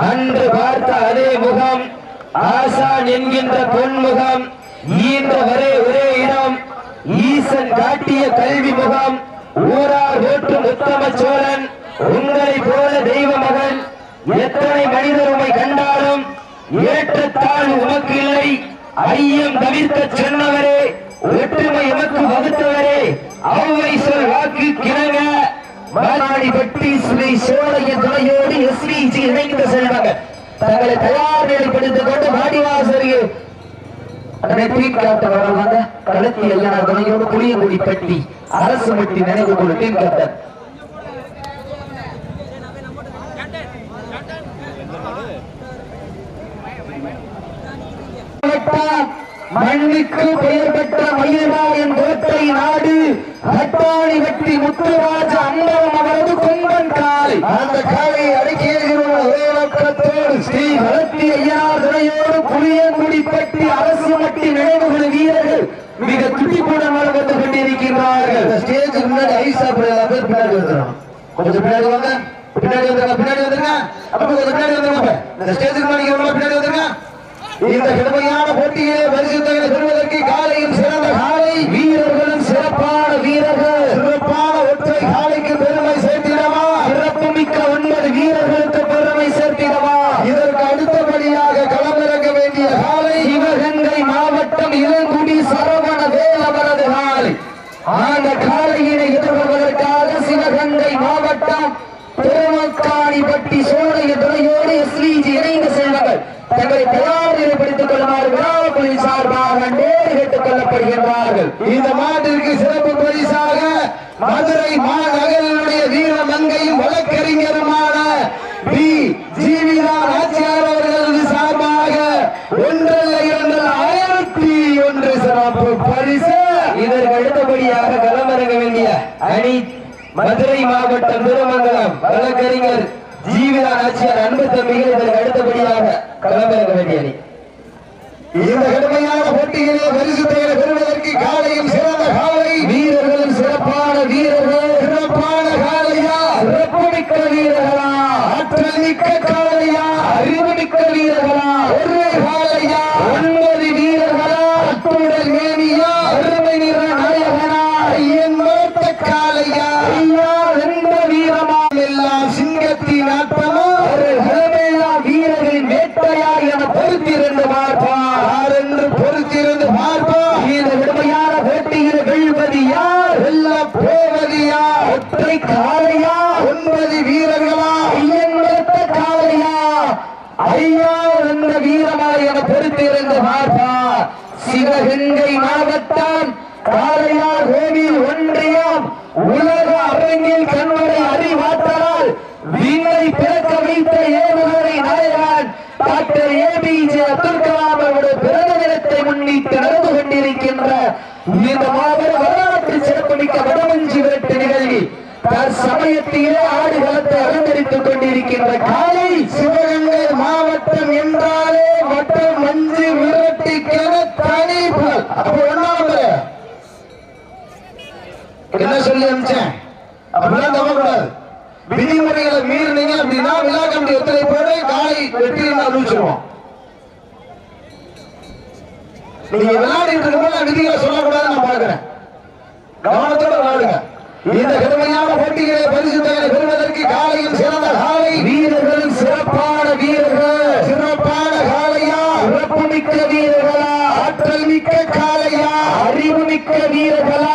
அன்று பார்த்த அதே முகம் ஆசான் என்கின்ற பொன்முகம் ஈன்ற ஒரே ஒரே இடம் ஈசன் காட்டிய கல்வி முகம் ஊரார் ஓற்றும் உத்தம சோழன் உங்களை போல தெய்வ மகன் எத்தனை மனிதர் உமை கண்டாலும் ஏற்றத்தாழ்வு உமக்கு இல்லை. ஐயம் தவிர்க்க சொன்னவரே ஒற்றுமை எமக்கு வகுத்தவரே அவ்வை சொல் வாக்கு கிணறு மாநாடி பட்டி ஸ்ரீ சோழைய துணையோடு எஸ்விஜி இணைந்து செல்வாங்க. தங்களை தயார் நிலைப்படுத்திக் கொண்டு வருவாங்க களத்தி எல்லா துணையோடு புளியங்குடி பட்டி அரசு மட்டி நினைவு கொண்டு டீம் கேப்டன் மண்ணுக்கு பெயர் பெற்ற மயிலாயன் குலத்தை நாடு அட்டாணி வெட்டி முத்துராஜ அம்பலம் அவரது கொம்பன் காலை. அந்த காலை அடக்கியோடு ஸ்ரீ வளர்த்தி ஐயனார் துணையோடு புளியங்குடி பட்டி அரசு மட்டி நினைவுகள் வீரர்கள் மிக துடிப்புடன் வந்து கொண்டிருக்கிறார்கள் ஸ்டேஜ் முன்னாடி ஐஸ் சாப்பிடுற பின்னாடி வந்துடும் கொஞ்சம் பின்னாடி வாங்க. பின்னாடி வந்துருங்க பின்னாடி வந்துருங்க. அப்ப கொஞ்சம் பின்னாடி வந்துருங்க. இந்த ஸ்டேஜுக்கு முன்னாடி பின்னாடி வந்துருங்க. இந்த கடுமையான போட்டியிலே பரிசுத்தங்களை பெறுவதற்கு காலையும் சிறந்த காலை வீரர்களும் சிறப்பான வீரர்கள் சிறப்பான ஒற்றை காலைக்கு பெருமை சேர்த்திடவா சிறப்பு மிக்க ஒன்பது வீரர்களுக்கு பெருமை சேர்த்திடவா இதற்கு அடுத்தபடியாக களமிறங்க வேண்டிய காலை சிவகங்கை மாவட்டம் இளங்குடி சரவண வேல் அவரது காலை அந்த காலையினை எதிர்கொள்வதற்காக சிவகங்கை மாவட்டம் பெருமக்காணிப்பட்டி சோழைய துணையோடு எஸ்விஜி இணைந்து செல்வர்கள் தங்களை தயார் நிலைப்படுத்திக் கொள்ளுமாறு விழாக்குழி சார்பாக நேரு கேட்டுக் கொள்ளப்படுகின்றார்கள் இந்த மாட்டிற்கு சிறப்பு பரிசாக மதுரை மாநகரினுடைய வீர மங்கையும் வழக்கறிஞருமான பி ஜீவிதான் ஆட்சியார் அவர்களது சார்பாக ஒன்றல்ல இரண்டல்ல ஆயிரத்தி ஒன்று சிறப்பு பரிசு. இதற்கு அடுத்தபடியாக களமிறங்க வேண்டிய அணி மதுரை மாவட்டம் திருமங்கலம் வழக்கறிஞர் ஜீவிதா ஆட்சியார் அன்பு தம்பிகள் இதற்கு அடுத்தபடியாக களமிறங்க வேண்டிய அணி. இந்த கடுமையான போட்டியிலே பரிசு பெயரை பெறுவதற்கு காலையும் சிறந்த காலை. வீரர்களும் சிறப்பான வீரர்கள். சிறப்பான காலையா? சிறப்புமிக்க வீரர்களா? ஆற்றல் மிக்க காலையா? அறிவுமிக்க வீரர்களா? ஒரு காலையா ஒன்பது வீரர்களா அத்துடல் மேனியா அருமை நிற நாயகனா ஐயன் வளர்த்த காலையா ஐயா எந்த வீரமா எல்லாம் சிங்கத்தின் ஆட்டமா ஒரு களமெல்லாம் வீரர்களின் வேட்டையா என பொறுத்திருந்து பார்ப்பார் யார் என்று பொறுத்திருந்து பார்ப்போம் இந்த விடுமையான போட்டியில் வெல்வது யார் வெல்ல போவது யார் ஒற்றை காளையா ஒன்பது வீரர்களா ஐயன் வளர்த்த காளையா ஐயா என்ற வீரமா என பொறுத்திருந்து பார்ப்பார் சிவகங்கை மாவட்டம் காளையார் கோவில் ஒன்றியம். உலக அரங்கில் கண்மலை அறிவாற்றலால் விண்ணை பிறக்க வைத்த ஏவுகணை நாயகன் doctor A P J Abdul Kalam அவருடைய பிறந்த தினத்தை முன்னிட்டு நடந்து கொண்டிருக்கின்ற இந்த மாபெரும் வரலாற்று சிறப்புமிக்க வடமஞ்சி விரட்டு நிகழ்வில் தற்சமயத்திலே ஆடுகளத்தை அலங்கரித்துக் கொண்டிருக்கின்ற காலை சிவகங்கை மாவட்டம் என்றாலே வட்டம் மஞ்சு விரட்டிக்கென தனி அப்ப ஒண்ணாவது என்ன சொல்லி அனுப்பிச்சேன்? அப்படிலாம் தவக்கூடாது விதிமுறைகளை மீறினீங்க அப்படின்னா விழா கமிட்டி எத்தனை பேரு காலை வெற்றி அறிவிச்சிருவோம் நீங்க விளையாடிட்டு இருக்கும்போது விதிகளை சொல்லக்கூடாதுன்னு நான் பாக்குறேன் கவனத்தோட விளையாடுங்க. இந்த கடுமையான போட்டிகளை பரிசு தொகையை பெறுவதற்கு காலையும் சிறந்த காலை. வீரர்களும் சிறப்பான வீரர்கள். சிறப்பான காலையா? சிறப்புமிக்க வீரர்களா? ஆற்றல் மிக்க காலையா? அறிவுமிக்க வீரர்களா?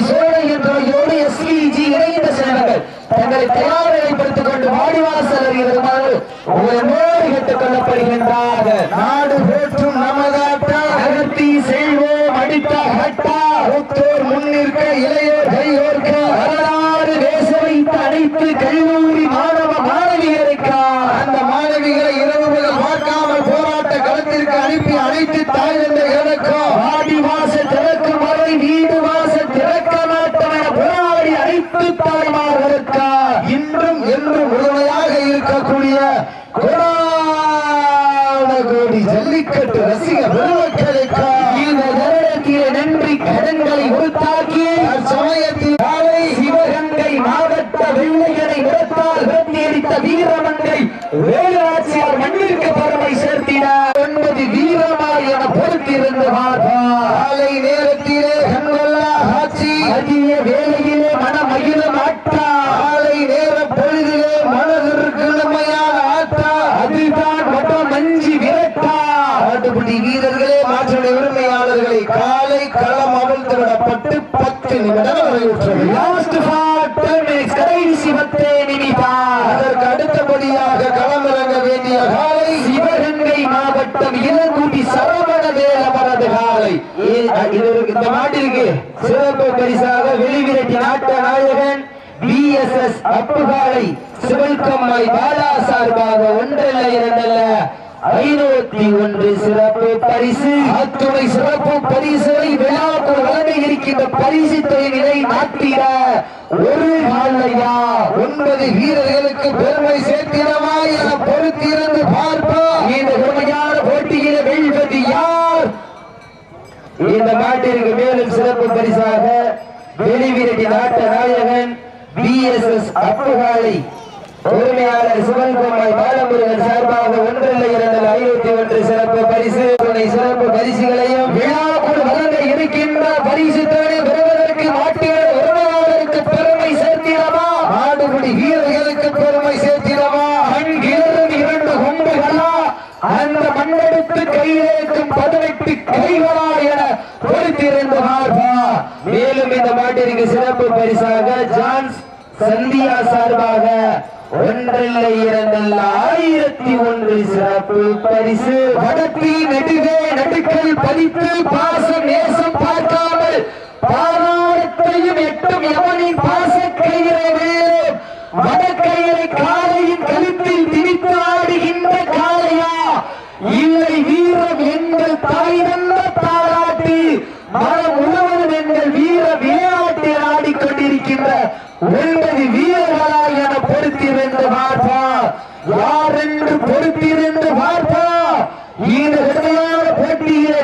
திருமுக்காணி வெட்டி எஸ்விஜி இணைந்த செல்வங்கள் தங்களை தயார் நிலைப்படுத்திக் கொண்டு வாடிவாசல் வருகிறது ஒவ்வொரு கேட்டுக் கொள்ளப்படுகின்றார்கள். நாடு போற்றும் நமது போராடி நிமிடம் நிறைவுற்றது லாஸ்ட் ஃபார் டென் மினிட்ஸ் கடைசி பத்தே நிமிடம். அதற்கு அடுத்தபடியாக களமிறங்க வேண்டிய காலை சிவகங்கை மாவட்டம் இளங்குடி சரவண வேலவரது காலை. ஏ- இது ஒரு- இந்த மாட்டிற்கு சிறப்பு பரிசாக வெளிவிரட்டி நாட்ட நாயகன் பிஎஸ்எஸ் அப்புகாலை சிவல்கம்மாய் பாலா சார்பாக ஒன்றல்ல இரண்டல்ல. ஐநூத்தி ஒன்று சிறப்பு பரிசு. அத்துணை சிறப்பு பரிசுகளை விழாக்குள் வழங்க இருக்கின்ற பரிசு தொழிலை நாட்டிட ஒரு நாளையா? ஒன்பது வீரர்களுக்கு பெருமை சேர்த்திடவா என பொறுத்திருந்து பார்ப்போம். இந்த கடுமையான போட்டியில வெல்வது யார்? இந்த நாட்டிற்கு மேலும் சிறப்பு பரிசாக வெளிவிரட்டி நாட்ட நாயகன் பிஎஸ்எஸ் அப்புகாலை உரிமையாளர் சிவன்குமார் பாலமுருகன் சார்பாக ஒன்றல்ல இரண்டு ஐநூத்தி ஒன்று சிறப்பு பரிசு. துணை சிறப்பு பரிசுகளையும் விழாக்குள் வழங்க இருக்கின்ற பரிசு தொகை பெறுவதற்கு நாட்டிய உரிமையாளருக்கு பெருமை சேர்த்திடவா? நாடுபடி வீரர்களுக்கு பெருமை சேர்த்திடவா? அங்கிருந்து இரண்டு கொம்புகளா அந்த மண்ணெடுத்து கையிலேக்கும் பதினெட்டு கைகளா என பொறுத்திருந்த மேலும் இந்த மாட்டிற்கு சிறப்பு பரிசாக ஜான்ஸ் சந்தியா சார்பாக ஒன்றில்லை இரண்டில் ஆயிரத்தி ஒன்று சிறப்பு பரிசு. வடத்தி நெடுகே நடுக்கல் பதித்து பாசம் நேசம் பார்க்காமல் பாராளத்தையும் எட்டும் எவனின் பாச கயிறை மேலும் வடக்கயிறை காலையின் கழுத்தில் திணித்து ஆடுகின்ற காலையா இல்லை வீரம் எங்கள் தாயிடம் ஆடிக்கொண்டிருக்கின்ற ஒன்பது வீரர்களா என பொறுத்திருந்து பார்ப்பா. யார் என்று பொறுத்திருந்து பார்ப்பா. இந்த கடுமையான போட்டியில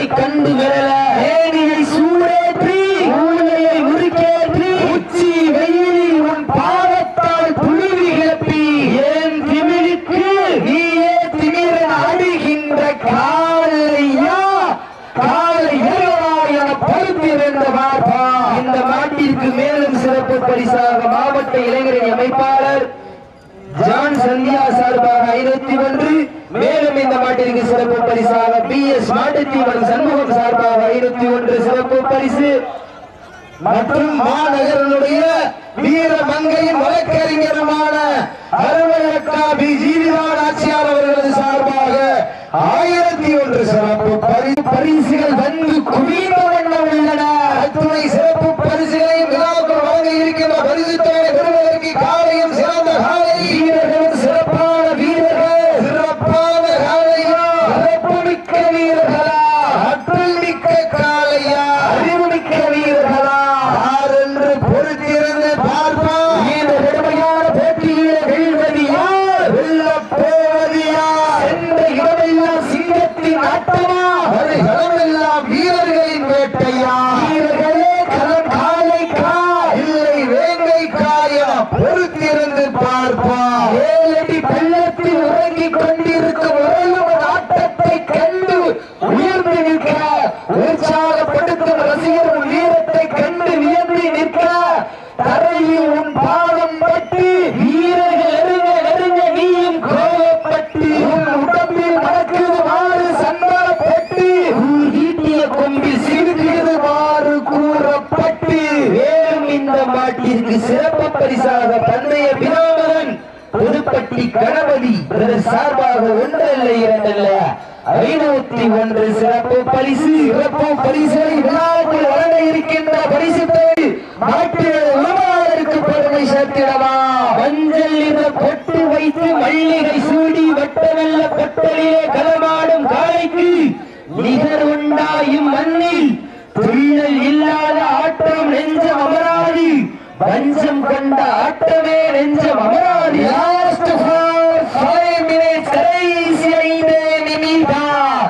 ஆட்டத்தை கண்டு விரல. ஏனியை சூடேற்றி ஊழையை உருக்கேற்றி உச்சி வெயிலில் உன் பாதத்தால் புழுவி கிளப்பி. ஏன் திமிருக்கு? நீயே திமிரன் அடிகின்ற காலையா? காலை வீரரா என பொறுத்திருந்த பார்ப்பா. இந்த மாட்டிற்கு மேலும் சிறப்பு பரிசாக மாவட்ட இளைஞரணி அமைப்பாளர் ஜான் சந்தியா சார்பாக ஐநூத்தி ஒன்று. மேலும் இந்த மாட்டிற்கு சிறப்பு பரிசாக பி எஸ் மாட்டுத்தீவன் சண்முகம் சார்பாக ஐநூத்தி ஒன்று சிறப்பு பரிசு. மற்றும் மாநகரனுடைய வீர மங்கையின் வழக்கறிஞருமான அருமையக்கா பி. ஜீவிதான் ஆட்சியார் அவர்களது சார்பாக ஆயிரத்தி ஒன்று சிறப்பு பரிசுகள் வந்து குவிந்த வண்ணம் உள்ளன அத்துணை சிறப்பு பரிசுகளை விழாக்கள் வழங்க இருக்கின்ற பரிசு தொகை பெறுவதற்கு காலையும் சிறந்த காலை வீரர்களும் சிறப்பான வீரர்கள் சிறப்பான காலையா சிறப்புமிக்க வீரர்களா ஆற்றல் மிக்க காலையா அறிவுமிக்க வீரர்களா யார் என்று பொறுத்திருந்து பார்ப்போம் இந்த கடுமையான போட்டியில வெல்வது யார் வெல்லப் போவது யார் என்ற இடமெல்லாம் சிங்கத்தின் ஆட்டமா பார்ப்போம் ஏழடி பள்ளத்தில் கொண்டிருக்கும் சார்பாக ஒன்றல்ல இரண்டல்ல. ஐநூத்தி ஒன்று சிறப்பு பரிசு சிறப்பு பரிசுகளை விழாவுக்குள் வழங்க இருக்கின்ற பரிசு தொகை நாட்டில் உலமாளருக்கு பெருமை சேர்த்திடவா? மஞ்சள் நிற பொட்டு வைத்து மல்லிகை சூடி வட்டவெல்ல பொட்டலிலே களமாடும் காலைக்கு நிகர் உண்டாயும் மண்ணில் துள்ளல் இல்லாத ஆட்டம் நெஞ்சம் அமராதி. பஞ்சம் கொண்ட ஆட்டமே நெஞ்சம் அமராது லாஸ்ட் ஃபார் ஃபைவ் மினிட்ஸ் கடைசி ஐந்து நிமிடம்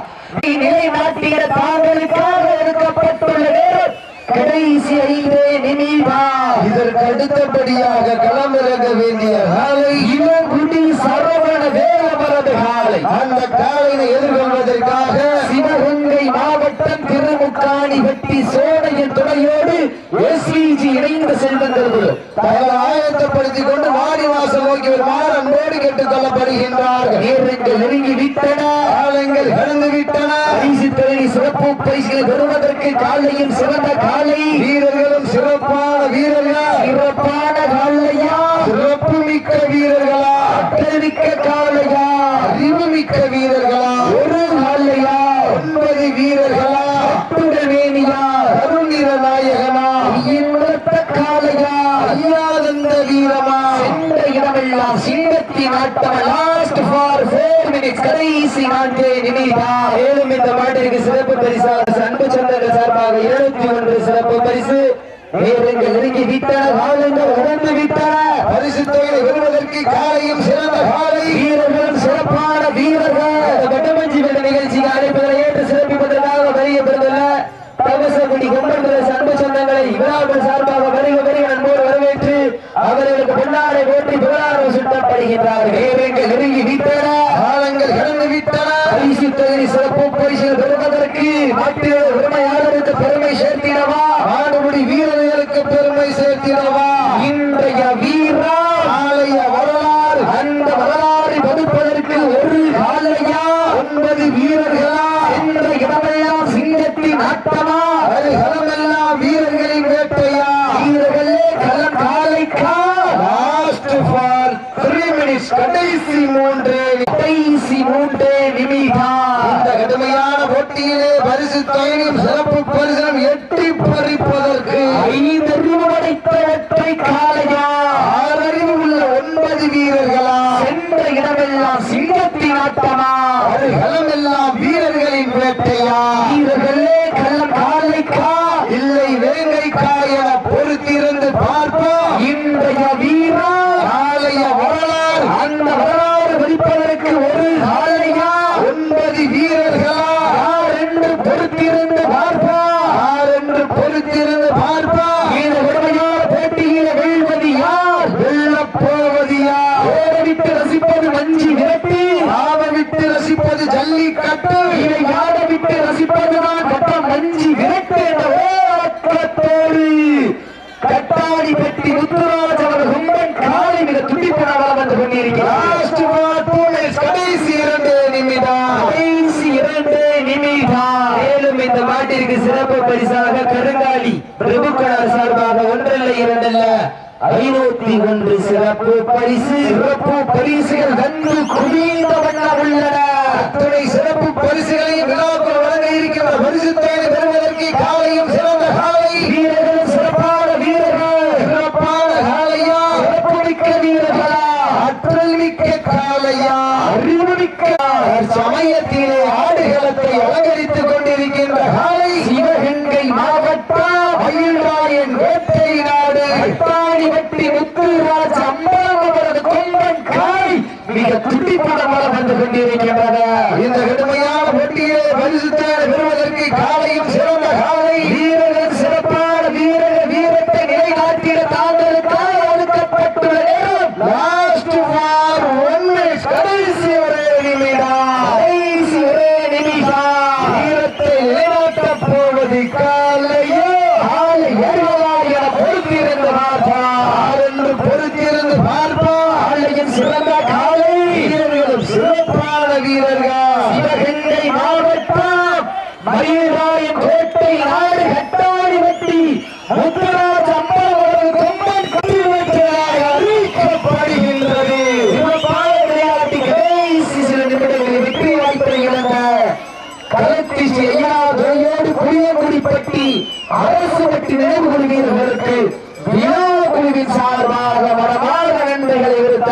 நிலைநாட்டிய தாங்களுக்காக எடுக்கப்பட்டுள்ள நேரம் கடைசி ஐந்து நிமிடம் இதற்கு அடுத்தபடியாக களமிறங்க வேண்டிய காலை இளங்குடி சரவண வேலமரது காலை. அந்த காலையை எதிர்கொள்வதற்காக சிவகங்கை மாவட்டம் திருமுக்காணி வெட்டி சோழையின் துணையோடு எஸ்விஜி இணைந்து செல்கின்றது தகவல் ஆயத்தப்படுத்திக் கொண்டு வாடி வாசல் நோக்கி வருமாறு அன்போடு கேட்டுக் கொள்ளப்படுகின்றார்கள். நேரங்கள் நெருங்கி விட்டன. காலங்கள் கடந்து விட்டன பரிசு தொழிலை சிறப்பு பரிசுகளை பெறுவதற்கு காலையும் சிறந்த காலை. வீரர்களும் சிறப்பான வீரர்களா? சிறப்பான காலையா? சிறப்பு மிக்க வீரர்களா? ஆற்றல் மிக்க காலையா? அறிவு மிக்க வீரர்களா ஒரு காலையா ஒன்பது வீரர்களா அட்டுடல் வேணியா கருநிற நாயகனா இன்பத்த காலையா ஐயாதந்த வீரமா சென்ற இடமெல்லாம் சிங்கத்தி நாட்டம் லாஸ்ட் ஃபார் ஃபோர் மினிட்ஸ் கடைசி நாட்டே நிமிடா மேலும் இந்த மாட்டிற்கு சிறப்பு பரிசாக அன்பு சொந்தங்கள் சார்பாக இருபத்தி ஒன்று சிறப்பு பரிசு. நேரங்கள் நெருங்கி விட்டன காலங்கள் உணர்ந்து விட்டன பரிசு தொகையை பெறுவதற்கு காலையும் சிறந்த காலை. சுட்டப்படுகின்றார்கள் நேரங்கள் நெருங்கி விட்டன. காலங்கள் கடந்து விட்டன. பரிசு தொகுதி சிறப்பு பரிசுகள் பெறுவதற்கு நாட்டில் உரிமையாளருக்கு பெருமை சேர்த்திடவா? ஆடுபடி வீரர்களுக்கு பெருமை சேர்த்திடவா? இன்றைய வீரா ஆலய வரலாறு. அந்த வரலாறு கொடுப்பதற்கு ஒரு காலையா ஒன்பது வீரர்களா? என்ற இடமெல்லாம் சிங்கத்தின் ஆட்டமா? அது களமெல்லாம் வீரர்களின் வேட்டையா வீரர்களே களம் காலைக்கா லாஸ்ட் ஃபார் த்ரீ மினிட்ஸ் கடைசி மூன்று கடைசி மூன்றே நிமிடம் இந்த கடுமையான போட்டியிலே தொகையும் சிறப்பு பரிசனம் எட்டி பறிப்பதற்கு ஐந்து படைத்த ஒற்றை காலையா? ஆறறிவு உள்ள ஒன்பது வீரர்களா? சென்ற இடமெல்லாம் சிங்கத்தின் ஆட்டமா? அது களமெல்லாம் வீரர்களின் வேட்டையா வீரர்களே களம் காலைக்கா இல்லை வேங்கைக்கா என பொறுத்திருந்து பார்ப்போம் இன்றைய வீரா ஆலய வரலாறு அந்த வரலாறு வெடிப்பதற்கு ஒரு காலையா ஒன்பது வீரர்களா யார் என்று பொறுத்திருந்து பார்ப்பா யார் என்று பொறுத்திருந்து பார்ப்போம் இந்த உடமையான போட்டியில வெல்வது யார் வெல்லப் போவது யார் ஓடவிட்டு ரசிப்பது மஞ்சி விரட்டி ஆவ விட்டு ரசிப்பது ஜல்லிக்கட்டு இதை யாட விட்டு ரசிப்பதுதான் கட்டம் மஞ்சி விரட்டு என்ற ஓரத்தோடு கட்டாடி பெட்டி முத்துராஜ் அவர் கும்பன் காலை மிக துடிப்புடன் வளம் வந்து கொண்டிருக்கிறார் லாஸ்ட் ஃபார் டூ மினிட்ஸ் கடைசி இரண்டு நிமிடம் கடைசி இரண்டு நிமிடம் மேலும் இந்த மாட்டிற்கு சிறப்பு பரிசாக கருங்காலி பிரபுக்களார் சார்பாக ஒன்றல்ல இரண்டல்ல. ஐநூத்தி ஒன்று சிறப்பு பரிசு. சிறப்பு பரிசுகள் வந்து குவிந்த வண்ணம் உள்ளன. அத்துணை சிறப்பு பரிசுகளையும் விழாக்கள் வழங்க இருக்கின்ற பரிசு தொகையை பெறுவதற்கு காலையும் சிறந்த காலை. வீரர்கள் சிறப்பான வீரர்கள். சிறப்பான காலையா? சிறப்புமிக்க வீரர்களா? ஆற்றல் மிக்க காலையா? அறிவுமிக்க சமயத்திலே ஆடுகளத்தை அலங்கரித்துக் கொண்டிருக்கின்ற காலை சிவகங்கை மாவட்டம் மயில்ராயன் வேட்டை நாடு? அட்டாணி வெட்டி முத்துராஜ் அம்பலம் அவரது கொம்பன் காய். மிக துடிப்புடன் வந்து கொண்டிருக்கின்றன இந்த கடுமையான போட்டியிலே பரிசுத்தான பெறுவதற்கு காலையும் சிறப்பு.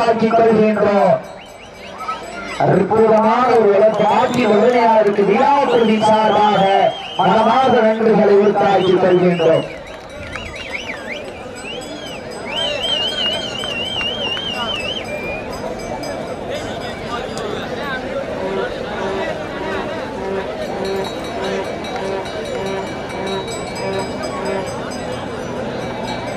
உருவாக்கி கொள்கின்றோம். அற்புதமான ஒரு இழப்பாக்கி உதவியாளருக்கு விழாப்பிரதி சார்பாக மனமாக நன்றிகளை உருவாக்கி கொள்கின்றோம்.